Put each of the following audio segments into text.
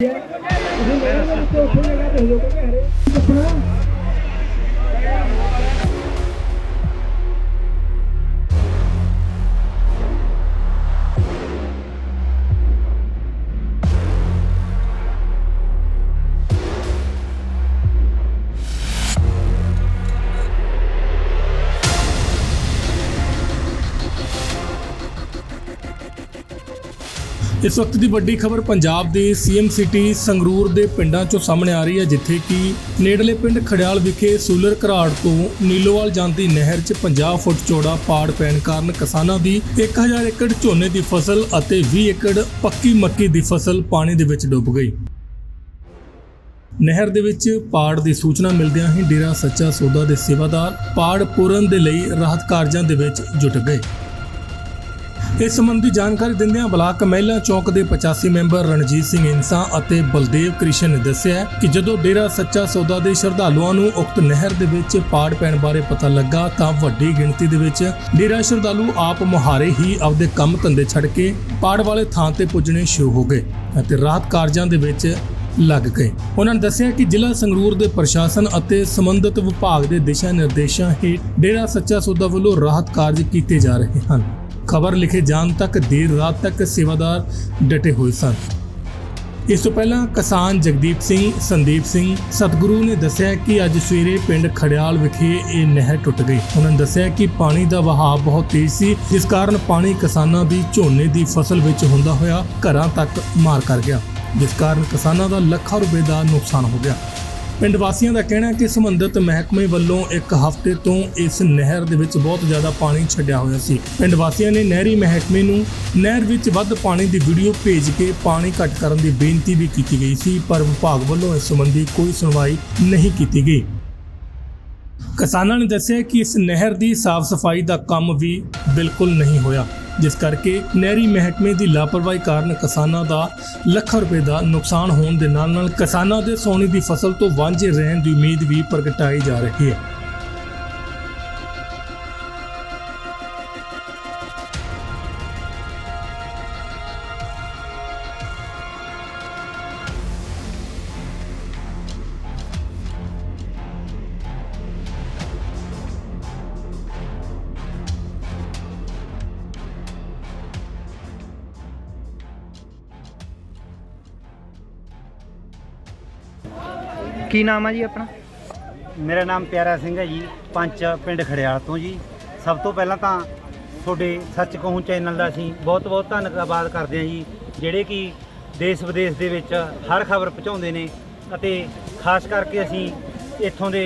Yeah. ਇਸ ਵਕਤ ਦੀ ਵੱਡੀ ਖਬਰ ਪੰਜਾਬ ਦੇ ਸੀਐਮ ਸਿਟੀ ਸੰਗਰੂਰ ਦੇ ਪਿੰਡਾਂ ਚੋਂ ਸਾਹਮਣੇ ਆ ਰਹੀ ਹੈ, ਜਿੱਥੇ ਕਿ ਨੇੜਲੇ ਪਿੰਡ ਖੜਿਆਲ ਵਿਖੇ ਸੂਲਰ ਘਰਾੜ ਤੋਂ ਨੀਲੋਵਾਲ ਜਾਂਦੀ ਨਹਿਰ 'ਚ 50 ਫੁੱਟ ਚੌੜਾ ਪਾੜ ਪੈਣ ਕਾਰਨ ਕਿਸਾਨਾਂ ਦੀ 1000 ਏਕੜ ਝੋਨੇ ਦੀ ਫਸਲ ਅਤੇ 20 ਏਕੜ ਪੱਕੀ ਮੱਕੀ ਦੀ ਫਸਲ ਪਾਣੀ ਦੇ ਵਿੱਚ ਡੁੱਬ ਗਈ। ਨਹਿਰ ਦੇ ਵਿੱਚ ਪਾੜ ਦੀ ਸੂਚਨਾ ਮਿਲਦਿਆਂ ਹੀ ਡੇਰਾ ਸੱਚਾ ਸੌਦਾ ਦੇ ਸੇਵਾਦਾਰ ਪਾੜ ਪੂਰਨ ਦੇ ਲਈ ਰਾਹਤ ਕਾਰਜਾਂ ਦੇ ਵਿੱਚ ਜੁਟ ਗਏ। ਇਸ ਸੰਬੰਧੀ ਜਾਣਕਾਰੀ ਦਿੰਦਿਆਂ ਬਲਾਕ ਮਹਿਲਾ ਚੌਕ ਦੇ 85 ਮੈਂਬਰ ਰਣਜੀਤ ਸਿੰਘ ਇਨਸਾ ਅਤੇ ਬਲਦੇਵ ਕ੍ਰਿਸ਼ਨ ਨੇ ਦੱਸਿਆ ਕਿ ਜਦੋਂ ਡੇਰਾ ਸੱਚਾ ਸੌਦਾ ਦੇ ਸ਼ਰਧਾਲੂਆਂ ਨੂੰ ਉਕਤ ਨਹਿਰ ਦੇ ਵਿੱਚ ਪਾੜ ਪੈਣ ਬਾਰੇ ਪਤਾ ਲੱਗਾ ਤਾਂ ਵੱਡੀ ਗਿਣਤੀ ਦੇ ਵਿੱਚ ਡੇਰਾ ਸ਼ਰਧਾਲੂ ਆਪ ਮੁਹਾਰੇ ਹੀ ਆਪਦੇ ਕੰਮ ਧੰਦੇ ਛੱਡ ਕੇ ਪਾੜ ਵਾਲੇ ਥਾਂ ਤੇ ਪੁੱਜਣੇ ਸ਼ੁਰੂ ਹੋ ਗਏ ਅਤੇ ਰਾਹਤ ਕਾਰਜਾਂ ਦੇ ਵਿੱਚ ਲੱਗ ਗਏ। ਉਹਨਾਂ ਨੇ ਦੱਸਿਆ ਕਿ ਜ਼ਿਲ੍ਹਾ ਸੰਗਰੂਰ ਦੇ ਪ੍ਰਸ਼ਾਸਨ ਅਤੇ ਸੰਬੰਧਿਤ ਵਿਭਾਗ ਦੇ ਦਿਸ਼ਾ ਨਿਰਦੇਸ਼ਾਂ ਹੇਠ ਡੇਰਾ ਸੱਚਾ ਸੌਦਾ ਵੱਲੋਂ ਰਾਹਤ ਕਾਰਜ ਕੀਤੇ ਜਾ ਰਹੇ ਹਨ। ਖਬਰ ਲਿਖੇ ਜਾਣ ਤੱਕ ਦੇਰ ਰਾਤ ਤੱਕ ਸੇਵਾਦਾਰ ਡਟੇ ਹੋਏ ਸਨ। ਇਸ ਤੋਂ ਪਹਿਲਾਂ ਕਿਸਾਨ ਜਗਦੀਪ ਸਿੰਘ, ਸੰਦੀਪ ਸਿੰਘ ਸਤਗੁਰੂ ਨੇ ਦੱਸਿਆ ਕਿ ਅੱਜ ਸਵੇਰੇ ਪਿੰਡ ਖੜਿਆਲ ਵਿਖੇ ਇਹ ਨਹਿਰ ਟੁੱਟ ਗਈ। ਉਹਨਾਂ ਨੇ ਦੱਸਿਆ ਕਿ ਪਾਣੀ ਦਾ ਵਹਾਅ ਬਹੁਤ ਤੇਜ਼ ਸੀ, ਜਿਸ ਕਾਰਨ ਪਾਣੀ ਕਿਸਾਨਾਂ ਦੀ ਝੋਨੇ ਦੀ ਫਸਲ ਵਿੱਚ ਹੁੰਦਾ ਹੋਇਆ ਘਰਾਂ ਤੱਕ ਮਾਰ ਕਰ ਗਿਆ, ਜਿਸ ਕਾਰਨ ਕਿਸਾਨਾਂ ਦਾ ਲੱਖਾਂ ਰੁਪਏ ਦਾ ਨੁਕਸਾਨ ਹੋ ਗਿਆ। ਪਿੰਡ ਵਾਸੀਆਂ ਦਾ ਕਹਿਣਾ ਹੈ ਕਿ ਸੰਬੰਧਿਤ ਮਹਿਕਮੇ ਵੱਲੋਂ ਇੱਕ ਹਫ਼ਤੇ ਤੋਂ ਇਸ ਨਹਿਰ ਦੇ ਵਿੱਚ ਬਹੁਤ ਜ਼ਿਆਦਾ ਪਾਣੀ ਛੱਡਿਆ ਹੋਇਆ ਸੀ। ਪਿੰਡ ਵਾਸੀਆਂ ਨੇ ਨਹਿਰੀ ਮਹਿਕਮੇ ਨੂੰ ਨਹਿਰ ਵਿੱਚ ਵੱਧ ਪਾਣੀ ਦੀ ਵੀਡੀਓ ਭੇਜ ਕੇ ਪਾਣੀ ਘੱਟ ਕਰਨ ਦੀ ਬੇਨਤੀ ਵੀ ਕੀਤੀ ਗਈ ਸੀ, ਪਰ ਵਿਭਾਗ ਵੱਲੋਂ ਇਸ ਸੰਬੰਧੀ ਕੋਈ ਸੁਣਵਾਈ ਨਹੀਂ ਕੀਤੀ ਗਈ। ਕਿਸਾਨਾਂ ਨੇ ਦੱਸਿਆ ਕਿ ਇਸ ਨਹਿਰ ਦੀ ਸਾਫ਼ ਸਫ਼ਾਈ ਦਾ ਕੰਮ ਵੀ ਬਿਲਕੁਲ ਨਹੀਂ ਹੋਇਆ। ਜਿਸ ਕਰਕੇ ਨਹਿਰੀ ਮਹਿਕਮੇ ਦੀ ਲਾਪਰਵਾਹੀ ਕਾਰਨ ਕਿਸਾਨਾਂ ਦਾ ਲੱਖਾਂ ਰੁਪਏ ਦਾ ਨੁਕਸਾਨ ਹੋਣ ਦੇ ਨਾਲ ਨਾਲ ਕਿਸਾਨਾਂ ਦੇ ਸੋਨੇ ਦੀ ਫਸਲ ਤੋਂ ਵਾਂਝੇ ਰਹਿਣ ਦੀ ਉਮੀਦ ਵੀ ਪ੍ਰਗਟਾਈ ਜਾ ਰਹੀ ਹੈ। ਕੀ ਨਾਮ ਆ ਜੀ ਆਪਣਾ? ਮੇਰਾ ਨਾਮ ਪਿਆਰਾ ਸਿੰਘ ਹੈ ਜੀ ਪੰਚ ਪਿੰਡ ਖੜਿਆਲ ਤੋਂ ਜੀ। ਸਭ ਤੋਂ ਪਹਿਲਾਂ ਤਾਂ ਤੁਹਾਡੇ ਸੱਚ ਕਹੂੰ ਚੈਨਲ ਦਾ ਅਸੀਂ ਬਹੁਤ ਬਹੁਤ ਧੰਨਵਾਦ ਕਰਦੇ ਹਾਂ ਜੀ, ਜਿਹੜੇ ਕਿ ਦੇਸ਼ ਵਿਦੇਸ਼ ਦੇ ਵਿੱਚ ਹਰ ਖਬਰ ਪਹੁੰਚਾਉਂਦੇ ਨੇ ਅਤੇ ਖਾਸ ਕਰਕੇ ਅਸੀਂ ਇੱਥੋਂ ਦੇ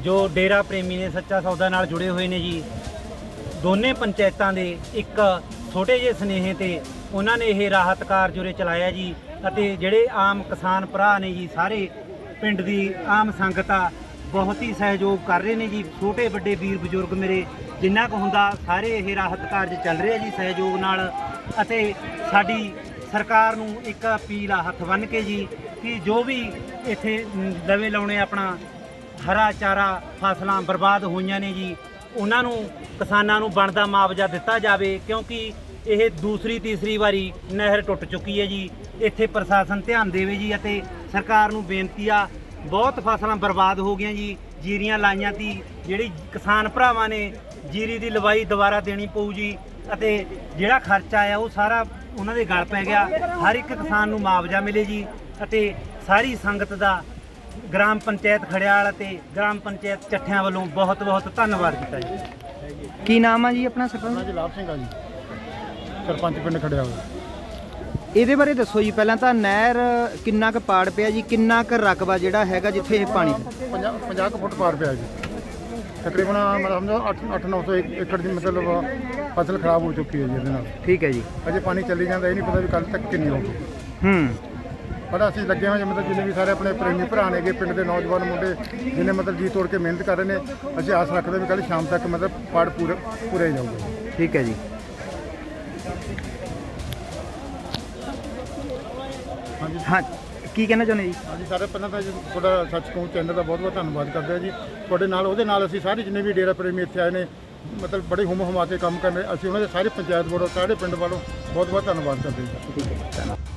ਜੋ ਡੇਰਾ ਪ੍ਰੇਮੀ ਨੇ ਸੱਚਾ ਸੌਦਾ ਨਾਲ ਜੁੜੇ ਹੋਏ ਨੇ ਜੀ, ਦੋਨੇ ਪੰਚਾਇਤਾਂ ਦੇ ਇੱਕ ਛੋਟੇ ਜਿਹੇ ਸਨੇਹੇ ਤੇ ਉਹਨਾਂ ਨੇ ਇਹ ਰਾਹਤ ਕਾਰਜ ਉਰੇ ਚਲਾਇਆ ਜੀ ਅਤੇ ਜਿਹੜੇ ਆਮ ਕਿਸਾਨ ਭਰਾ ਨੇ ਜੀ ਸਾਰੇ ਪਿੰਡ ਦੀ ਆਮ ਸੰਗਤ ਆ ਬਹੁਤ ਹੀ ਸਹਿਯੋਗ ਕਰ ਰਹੇ ਨੇ ਜੀ। ਛੋਟੇ ਵੱਡੇ ਵੀਰ ਬਜ਼ੁਰਗ ਮੇਰੇ ਜਿੰਨਾ ਕੁ ਹੁੰਦਾ ਸਾਰੇ ਇਹ ਰਾਹਤ ਕਾਰਜ ਚੱਲ ਰਿਹਾ ਜੀ ਸਹਿਯੋਗ ਨਾਲ। ਅਤੇ ਸਾਡੀ ਸਰਕਾਰ ਨੂੰ ਇੱਕ ਅਪੀਲ ਆ ਹੱਥ ਬੰਨ੍ਹ ਕੇ ਜੀ ਕਿ ਜੋ ਵੀ ਇੱਥੇ ਮ, ਦਵੇ ਲਾਉਣੇ ਆਪਣਾ ਹਰਾ ਚਾਰਾ ਫਸਲਾਂ ਬਰਬਾਦ ਹੋਈਆਂ ਨੇ ਜੀ ਉਹਨਾਂ ਨੂੰ ਕਿਸਾਨਾਂ ਨੂੰ ਬਣਦਾ ਮੁਆਵਜ਼ਾ ਦਿੱਤਾ ਜਾਵੇ ਕਿਉਂਕਿ ਇਹ ਦੂਸਰੀ ਤੀਸਰੀ ਵਾਰੀ ਨਹਿਰ ਟੁੱਟ ਚੁੱਕੀ ਹੈ ਜੀ। ਇੱਥੇ ਪ੍ਰਸ਼ਾਸਨ ਧਿਆਨ ਦੇਵੇ ਜੀ ਅਤੇ ਸਰਕਾਰ ਨੂੰ ਬੇਨਤੀ ਆ ਬਹੁਤ ਫਸਲਾਂ ਬਰਬਾਦ ਹੋ ਗਈਆਂ ਜੀ ਜੀਰੀਆਂ ਲਾਈਆਂ ਤੀ ਜਿਹੜੀ ਕਿਸਾਨ ਭਰਾਵਾਂ ਨੇ ਜੀਰੀ ਦੀ ਲਵਾਈ ਦੁਬਾਰਾ ਦੇਣੀ ਪਊ ਜੀ ਅਤੇ ਜਿਹੜਾ ਖਰਚਾ ਆਇਆ ਉਹ ਸਾਰਾ ਉਹਨਾਂ ਦੇ ਗਲ ਪੈ ਗਿਆ। ਹਰ ਇੱਕ ਕਿਸਾਨ ਨੂੰ ਮੁਆਵਜ਼ਾ ਮਿਲੇ ਜੀ ਅਤੇ ਸਾਰੀ ਸੰਗਤ ਦਾ ਗ੍ਰਾਮ ਪੰਚਾਇਤ ਖੜਿਆਲ ਅਤੇ ਗ੍ਰਾਮ ਪੰਚਾਇਤ ਚੱਠਿਆਂ ਵੱਲੋਂ ਬਹੁਤ ਬਹੁਤ ਧੰਨਵਾਦ ਕੀਤਾ ਜੀ। ਕੀ ਨਾਮ ਆ ਜੀ ਆਪਣਾ ਸਰਪੰਚ? ਜੀ ਲਾਭ ਸਿੰਘ ਆ ਜੀ। ਸਰਪੰਚ ਪਿੰਡ ਖੜਿਆ ਹੋਇਆ ਇਹਦੇ ਬਾਰੇ ਦੱਸੋ ਜੀ ਪਹਿਲਾਂ ਤਾਂ ਨਹਿਰ ਕਿੰਨਾ ਕੁ ਪਾੜ ਪਿਆ ਜੀ ਕਿੰਨਾ ਕੁ ਰਕਬਾ ਜਿਹੜਾ ਹੈਗਾ ਜਿੱਥੇ ਇਹ ਪਾਣੀ 50 50 ਕੁ ਫੁੱਟ ਪਾਰ ਪਿਆ ਜੀ। ਤਕਰੀਬਨ ਮਤਲਬ ਸਮਝੋ 8 8 900 ਏਕੜ ਦੀ ਮਤਲਬ ਫਸਲ ਖਰਾਬ ਹੋ ਚੁੱਕੀ ਹੈ ਜੀ ਇਹਦੇ ਨਾਲ। ਠੀਕ ਹੈ ਜੀ। ਅਜੇ ਪਾਣੀ ਚੱਲੀ ਜਾਂਦਾ ਇਹ ਨਹੀਂ ਪਤਾ ਵੀ ਕੱਲ ਤੱਕ ਕਿੰਨੀ ਹੋਊਗੀ। ਹੂੰ। ਪਰ ਅਸੀਂ ਲੱਗੇ ਹੋਏ ਹਾਂ ਮਤਲਬ ਜਿੰਨੇ ਵੀ ਸਾਰੇ ਆਪਣੇ ਪ੍ਰੇਮੀ ਭਰਾ ਨੇਗੇ ਪਿੰਡ ਦੇ ਨੌਜਵਾਨ ਮੁੰਡੇ ਜਿਹਨੇ ਮਤਲਬ ਜੀ ਤੋੜ ਕੇ ਮਿਹਨਤ ਕਰ ਰਹੇ ਨੇ ਅਸੀਂ ਆਸ ਰੱਖਦੇ ਵੀ ਕੱਲ ਸ਼ਾਮ ਤੱਕ ਮਤਲਬ ਪਾੜ ਪੂਰਾ ਪੂਰਾ ਹੀ ਜਾਊਗਾ। ਠੀਕ ਹੈ ਜੀ। ਹਾਂ ਕੀ ਕਹਿਣਾ ਚਾਹੁੰਦੇ ਜੀ? ਹਾਂਜੀ ਸਾਰੇ ਪਹਿਲਾਂ ਤਾਂ ਜੀ ਤੁਹਾਡਾ ਸੱਚ ਕਹੂੰ ਚੈਨਲ ਦਾ ਬਹੁਤ ਬਹੁਤ ਧੰਨਵਾਦ ਕਰਦੇ ਹਾਂ ਜੀ। ਤੁਹਾਡੇ ਨਾਲ ਉਹਦੇ ਨਾਲ ਅਸੀਂ ਸਾਰੇ ਜਿੰਨੇ ਵੀ ਡੇਰਾ ਪ੍ਰੇਮੀ ਇੱਥੇ ਆਏ ਨੇ ਮਤਲਬ ਬੜੇ ਹੁਮ ਹੁਮਾ ਕੇ ਕੰਮ ਕਰ ਰਹੇ ਅਸੀਂ ਉਹਨਾਂ ਦੇ ਸਾਰੇ ਪੰਚਾਇਤ ਵੱਲੋਂ ਸਾਰੇ ਪਿੰਡ ਵੱਲੋਂ ਬਹੁਤ ਬਹੁਤ ਧੰਨਵਾਦ ਕਰਦੇ ਹਾਂ ਜੀ।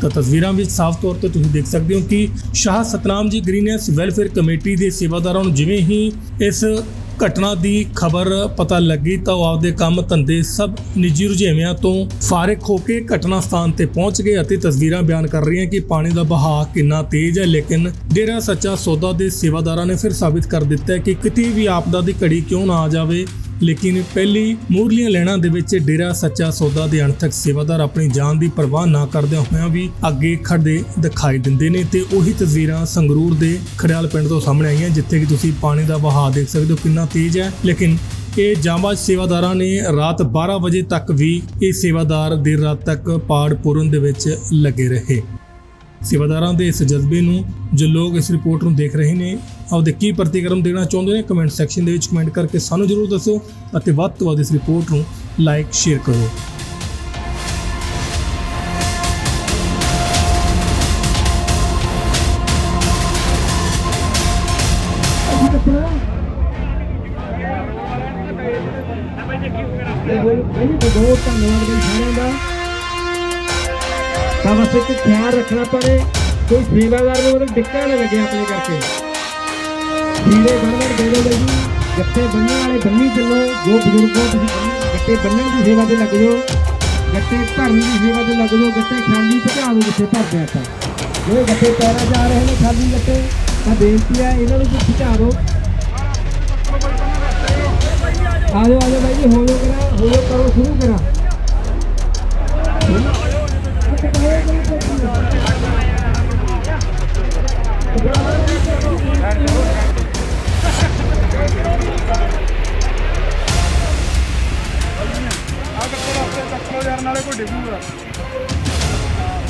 ਤਾਂ ਤਸਵੀਰਾਂ ਵਿੱਚ ਸਾਫ਼ ਤੌਰ ਤੇ ਤੁਸੀਂ ਦੇਖ ਸਕਦੇ ਹੋ ਕਿ ਸ਼ਾਹ ਸਤਨਾਮ ਜੀ ਗ੍ਰੀਨੈਸ ਵੈਲਫੇਅਰ ਕਮੇਟੀ ਦੇ ਸੇਵਾਦਾਰਾਂ ਨੂੰ ਜਿਵੇਂ ਹੀ ਇਸ ਘਟਨਾ ਦੀ ਖਬਰ ਪਤਾ ਲੱਗੀ ਤਾਂ ਉਹ ਆਪਦੇ ਕੰਮ ਧੰਦੇ ਸਭ ਨਿੱਜੀ ਰੁਝੇਵਿਆਂ ਤੋਂ ਫਾਰਿਗ ਹੋ ਕੇ ਘਟਨਾ ਸਥਾਨ ਤੇ ਪਹੁੰਚ ਗਏ ਅਤੇ ਤਸਵੀਰਾਂ ਬਿਆਨ ਕਰ ਰਹੀਆਂ ਕਿ ਪਾਣੀ ਦਾ ਬਹਾਅ ਕਿੰਨਾ ਤੇਜ਼ ਹੈ, ਲੇਕਿਨ ਡੇਰਾ ਸੱਚਾ ਸੌਦਾ ਦੇ ਸੇਵਾਦਾਰਾਂ ਨੇ ਫਿਰ ਸਾਬਿਤ ਕਰ ਦਿੱਤਾ ਹੈ ਕਿ ਕਿਤੇ ਵੀ ਆਪਦਾ ਦੀ ਘੜੀ ਕਿਉਂ ਨਾ ਆ ਜਾਵੇ। ਲੇਕਿਨ ਪਹਿਲੀ ਮੂਰਲੀਆਂ ਲੈਣਾ ਦੇ ਵਿੱਚ ਡੇਰਾ ਸੱਚਾ ਸੌਦਾ ਦੇ ਅਣਥਕ ਸੇਵਾਦਾਰ ਆਪਣੀ ਜਾਨ ਦੀ ਪਰਵਾਹ ਨਾ ਕਰਦਿਆਂ ਹੋਇਆਂ ਵੀ ਅੱਗੇ ਖੜਦੇ ਦਿਖਾਈ ਦਿੰਦੇ ਨੇ ਤੇ ਉਹੀ ਤਸਵੀਰਾਂ ਸੰਗਰੂਰ ਦੇ ਖੜਿਆਲ ਪਿੰਡ ਤੋਂ ਸਾਹਮਣੇ ਆਈਆਂ, ਜਿੱਥੇ ਕਿ ਤੁਸੀਂ ਪਾਣੀ ਦਾ ਵਹਾਅ ਦੇਖ ਸਕਦੇ ਹੋ ਕਿੰਨਾ ਤੇਜ਼ ਹੈ। ਲੇਕਿਨ ਇਹ ਜਾਂਬਾਜ਼ ਸੇਵਾਦਾਰਾਂ ਨੇ ਰਾਤ 12 ਵਜੇ ਤੱਕ ਵੀ ਇਹ ਸੇਵਾਦਾਰ ਦੇਰ ਰਾਤ ਤੱਕ ਪਾੜ ਪੂਰਨ ਦੇ ਵਿੱਚ ਲੱਗੇ ਰਹੇ। ਸੇਵਾਦਾਰਾਂ ਦੇ ਇਸ ਜਜ਼ਬੇ ਨੂੰ ਜੋ ਲੋਕ ਇਸ ਰਿਪੋਰਟ ਨੂੰ ਦੇਖ ਰਹੇ ਨੇ, ਆਪਦੇ ਕੀ ਪ੍ਰਤੀਕਰਮ ਦੇਣਾ ਚਾਹੁੰਦੇ ਨੇ, ਕਮੈਂਟ ਸੈਕਸ਼ਨ ਦੇ ਵਿੱਚ ਕਮੈਂਟ ਕਰਕੇ ਸਾਨੂੰ ਜਰੂਰ ਦੱਸੋ ਅਤੇ ਵੱਧ ਤੋਂ ਵੱਧ ਇਸ ਰਿਪੋਰਟ ਨੂੰ ਲਾਈਕ, ਸ਼ੇਅਰ ਕਰੋ। ਬਹੁਤ ਧੰਨਵਾਦ ਬਈ ਸਾਰਿਆਂ ਦਾ। ਤਾਂ ਬਸ ਇੱਕ ਖਿਆਲ ਰੱਖਣਾ ਪੜੇ ਕੋਈ ਸੇਵਾਦਾਰ ਨੂੰ ਮਤਲਬ ਡਿੱਕਾ ਨਾ ਲੱਗੇ ਆਪਣੇ ਕਰਕੇ। ਸੀੜੇ ਬੰਨਣ ਦੇ ਦਿਓ ਜੀ। ਗੱਟੇ ਬੰਨਣ ਵਾਲੇ ਬੰਨੀ ਚੱਲੋ। ਜੋ ਬਜ਼ੁਰਗੋਂ ਤੁਸੀਂ ਗੱਟੇ ਬੰਨਣ ਦੀ ਸੇਵਾ ਤੇ ਲੱਗ ਜਾਓ। ਗੱਟੇ ਭਰਨ ਦੀ ਸੇਵਾ ਤੇ ਲੱਗ ਜਾਓ। ਗੱਟੇ ਖਾਲੀ ਭਜਾ ਦਿਓ ਜਿੱਥੇ ਭਰਦੇ ਆਪਾਂ। ਜਿਹੜੇ ਗੱਟੇ ਪੈਰਾਂ ਜਾ ਰਹੇ ਨੇ, ਖਾਲੀ ਗੱਟੇ ਤਾਂ ਬੇਨਤੀ ਹੈ ਇਹਨਾਂ ਨੂੰ ਵੀ ਭਜਾ ਦਿਓ। ਆ ਜਾਓ ਆ ਜੀ ਹੋ ਜਾਓ ਕਰਾ ਹੋ ਜਾਓ ਕਰੋ, ਸ਼ੁਰੂ ਕਰਾ।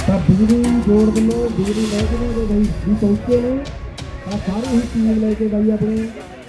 ਤਾਂ ਬਿਜਲੀ ਬੋਰਡ ਵੱਲੋਂ ਬਿਜਲੀ ਮਹਿਕਮੇ ਦੇ ਬਾਈ ਜੀ ਪਹੁੰਚੇ ਨੇ। ਆ ਸਾਰੇ ਹੀ ਟੀਮ ਲੈ ਕੇ ਬਾਈ ਆਪਣੇ।